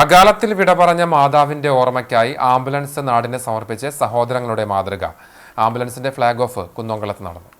അകാലത്തിൽ വിട പറഞ്ഞ മാതാവിന്റെ ഓർമ്മയ്ക്കായി ആംബുലൻസ് നാടിനെ സമർപ്പിച്ച് സഹോദരങ്ങളുടെ മാതൃക. ആംബുലൻസിന്റെ ഫ്ളാഗ് ഓഫ് കുന്നോങ്കളത്ത് നടന്നു.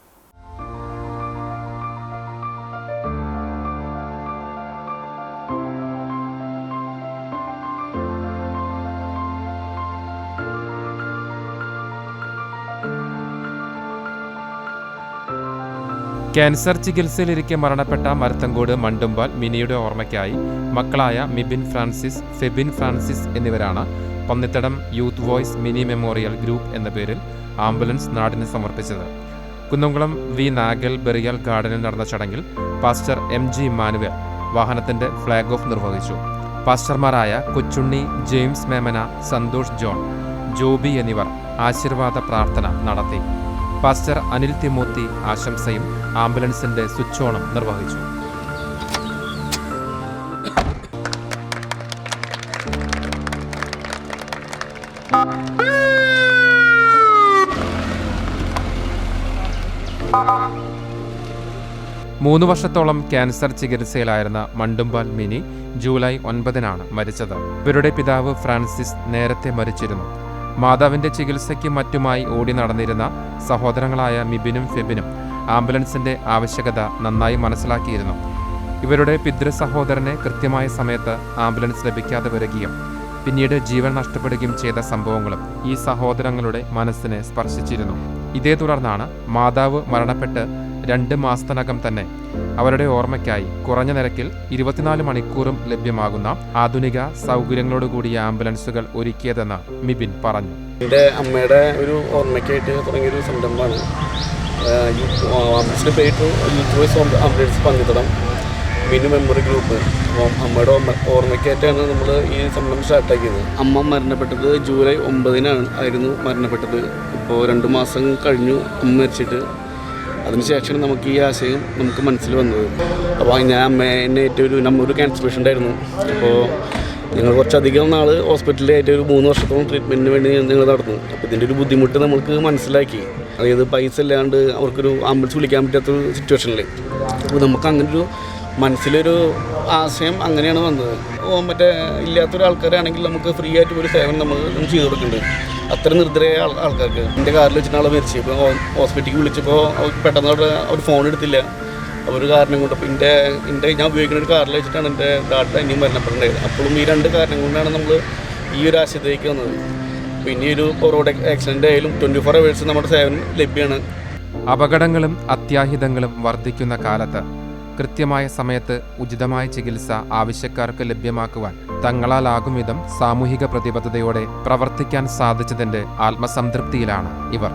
ക്യാൻസർ ചികിത്സയിലിരിക്കെ മരണപ്പെട്ട മരത്തങ്കോട് മണ്ടുമ്പാൽ മിനിയുടെ ഓർമ്മയ്ക്കായി മക്കളായ മിബിൻ ഫ്രാൻസിസ് ഫെബിൻ ഫ്രാൻസിസ് എന്നിവരാണ് Pannithadam youth voice mini memorial group എന്ന പേരിൽ ആംബുലൻസ് നാടിന് സമർപ്പിച്ചത്. കുന്നംകുളം വി നാഗൽ ബെറിയൽ ഗാർഡനിൽ നടന്ന ചടങ്ങിൽ പാസ്റ്റർ എം ജി ഇമ്മാനുവൽ വാഹനത്തിന്റെ ഫ്ളാഗ് ഓഫ് നിർവഹിച്ചു. പാസ്റ്റർമാരായ കൊച്ചുണ്ണി ജെയിംസ് മേമന സന്തോഷ് ജോൺ ജോബി എന്നിവർ ആശീർവാദ പ്രാർത്ഥന നടത്തി. പാസ്റ്റർ അനിൽ തിമൂത്തി ആശംസയും ആംബുലൻസിന്റെ സ്വിച്ച് ഓണും നിർവഹിച്ചു. മൂന്ന് വർഷത്തോളം ക്യാൻസർ ചികിത്സയിലായിരുന്ന മണ്ടുമ്പാൽ മിനി ജൂലൈ ഒൻപതിനാണ് മരിച്ചത്. ഇവരുടെ പിതാവ് ഫ്രാൻസിസ് നേരത്തെ മരിച്ചിരുന്നു. മാതാവിന്റെ ചികിത്സയ്ക്ക് മറ്റുമായി ഓടി നടന്നിരുന്ന സഹോദരങ്ങളായ മിബിനും ഫെബിനും ആംബുലൻസിന്റെ ആവശ്യകത നന്നായി മനസ്സിലാക്കിയിരുന്നു. ഇവരുടെ പിതൃ സഹോദരനെ കൃത്യമായ സമയത്ത് ആംബുലൻസ് ലഭിക്കാതെ വരികയും പിന്നീട് ജീവൻ നഷ്ടപ്പെടുകയും ചെയ്ത സംഭവങ്ങളും ഈ സഹോദരങ്ങളുടെ മനസ്സിനെ സ്പർശിച്ചിരുന്നു. ഇതേ തുടർന്നാണ് മാതാവ് മരണപ്പെട്ട് രണ്ട് മാസത്തിനകം തന്നെ അവരുടെ ഓർമ്മയ്ക്കായി കുറഞ്ഞ നിരക്കിൽ ഇരുപത്തിനാല് മണിക്കൂറും ലഭ്യമാകുന്ന ആധുനിക സൗകര്യങ്ങളോടുകൂടിയ ആംബുലൻസുകൾ ഒരുക്കിയതെന്ന് മിബിൻ പറഞ്ഞു. എന്റെ അമ്മയുടെ ഒരു ഓർമ്മയ്ക്കായിട്ട് തുടങ്ങിയൊരു സംരംഭമാണ്. ആംബുലൻസിന്റെ പേരിട്ട് youth voice ambulance പങ്കിടണം. Minu memory group. അപ്പം അമ്മയുടെ ഓർമ്മ ഓർമ്മയ്ക്കായിട്ടാണ് നമ്മൾ ഈ സംരംഭം സ്റ്റാർട്ടാക്കിയത്. അമ്മ മരണപ്പെട്ടത് ജൂലൈ ഒമ്പതിനാണ് ആയിരുന്നു മരണപ്പെട്ടത്. ഇപ്പോൾ രണ്ട് മാസം കഴിഞ്ഞു അമ്മ മരിച്ചിട്ട് അതിനുശേഷമാണ് നമുക്ക് ഈ ആശയം നമുക്ക് മനസ്സിൽ വന്നത്. അപ്പോൾ ഞാൻ എന്നെ ഏറ്റവും ഒരു നമ്മൾ ഒരു ക്യാൻസർ പേഷ്യന്റ് ആയിരുന്നു. അപ്പോൾ ഞങ്ങൾ കുറച്ചധികം നാൾ ഹോസ്പിറ്റലിൽ ആയിട്ട് ഒരു മൂന്ന് വർഷത്തോളം ട്രീറ്റ്മെന്റിന് വേണ്ടി ഞങ്ങൾ നടന്നു. അപ്പോൾ ഇതിന്റെ ഒരു ബുദ്ധിമുട്ട് നമുക്ക് മനസ്സിലാക്കി. അതായത് പൈസ ഇല്ലാണ്ട് അവർക്കൊരു ആംബുലൻസ് വിളിക്കാൻ പറ്റാത്തൊരു സിറ്റുവേഷനിൽ അപ്പോൾ നമുക്ക് അങ്ങനൊരു മനസ്സിലൊരു ആശയം അങ്ങനെയാണ് വന്നത്. മറ്റേ ഇല്ലാത്തൊരാൾക്കാരാണെങ്കിൽ നമുക്ക് ഫ്രീ ആയിട്ട് ഒരു സേവനം നമ്മൾ ചെയ്തു കൊടുക്കുന്നുണ്ട് അത്ര നിർദ്ദരായ ആൾ ആൾക്കാർക്ക്. എന്റെ കാറിൽ വെച്ചിട്ട് ആളെ മരിച്ചു ഇപ്പോൾ ഹോസ്പിറ്റലിൽ വിളിച്ചപ്പോൾ പെട്ടെന്ന് അവിടെ അവർ ഫോൺ എടുത്തില്ല. ഒരു കാരണം കൊണ്ട് എന്റെ എന്റെ ഞാൻ ഉപയോഗിക്കുന്ന ഒരു കാറിൽ വെച്ചിട്ടാണ് എന്റെ ഡാറ്റ ഇനിയും മരണപ്പെടേണ്ടത് അപ്പോഴും ഈ രണ്ട് കാരണം കൊണ്ടാണ് നമ്മൾ ഈ ഒരു ആശയത്തിലേക്ക് വന്നത്. പിന്നെ ഒരു റോഡ് ആക്സിഡന്റ് ആയാലും ട്വന്റി ഫോർ അവേഴ്സ് നമ്മുടെ സേവനം ലഭ്യമാണ്. അപകടങ്ങളും അത്യാഹിതങ്ങളും വർദ്ധിക്കുന്ന കാലത്ത് കൃത്യമായ സമയത്ത് ഉചിതമായ ചികിത്സ ആവശ്യക്കാർക്ക് ലഭ്യമാക്കുവാൻ തങ്ങളാലാകും വിധം സാമൂഹിക പ്രതിബദ്ധതയോടെ പ്രവർത്തിക്കാൻ സാധിച്ചതിന്റെ ആത്മസംതൃപ്തിയിലാണ് ഇവർ.